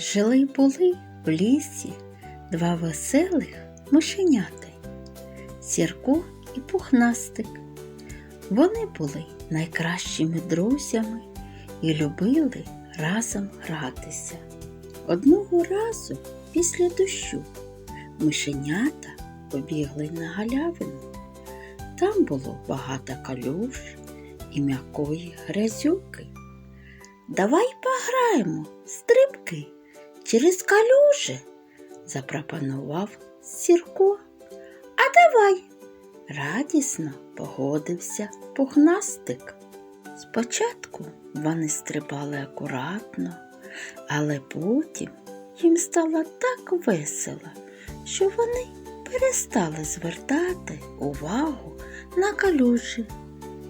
Жили були в лісі два веселих мишеняти Сірко і Пухнастик. Вони були найкращими друзями і любили разом гратися. Одного разу після дощу мишенята побігли на галявину. Там було багато калюж і м'якої грязюки. Давай пограємо стрибки через калюжі, запропонував Сірко. А давай, радісно погодився пухнастик. Спочатку вони стрибали акуратно, але потім їм стало так весело, що вони перестали звертати увагу на калюжі.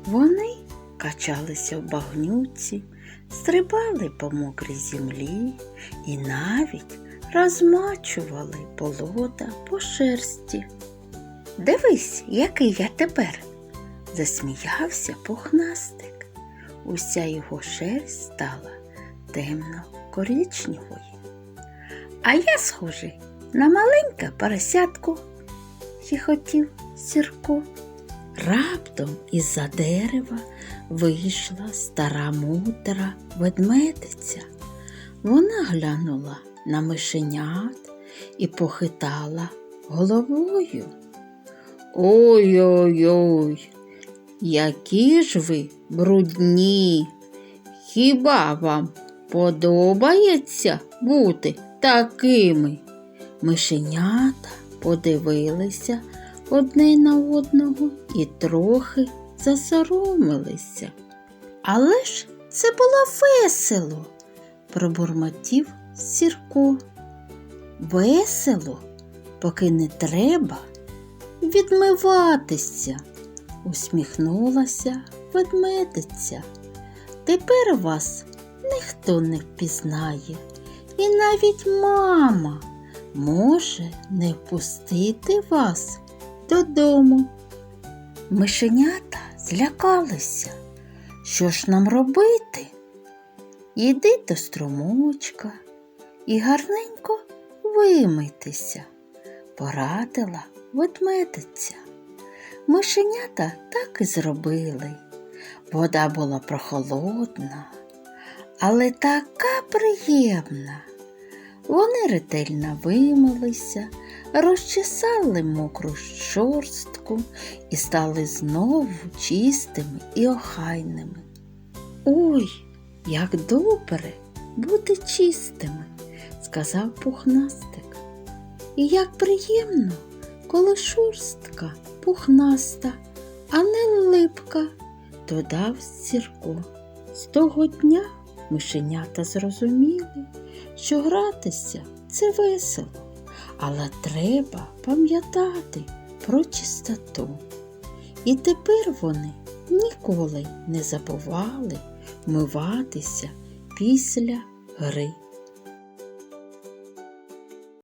Вони качалися в багнюці, стрибали по мокрій землі і навіть розмачували болота по шерсті. Дивись, який я тепер, засміявся пухнастик. Уся його шерсть стала темно-коричневою. А я схожий на маленьке поросятку, хихотів Сірко. Раптом із-за дерева вийшла стара мудра ведмедиця. Вона глянула на мишенят і похитала головою. Ой-ой-ой, які ж ви брудні. Хіба вам подобається бути такими? Мишенята подивилися одне на одного і трохи засоромилися. Але ж це було весело, пробурмотів Сірко. Весело, поки не треба відмиватися, усміхнулася ведмедиця. Тепер вас ніхто не впізнає, і навіть мама може не впустити вас додому. Мишенята злякалися. Що ж нам робити? Йди до струмочка і гарненько вимитися, порадила ведмедиця. Мишенята так і зробили. Вода була прохолодна, але така приємна. Вони ретельно вимилися, розчесали мокру шорстку і стали знову чистими і охайними. Ой, як добре бути чистими, сказав пухнастик. І як приємно, коли шорстка пухнаста, а не липка, додав Сірко. З того дня мишенята зрозуміли, що гратися це весело, але треба пам'ятати про чистоту. І тепер вони ніколи не забували миватися після гри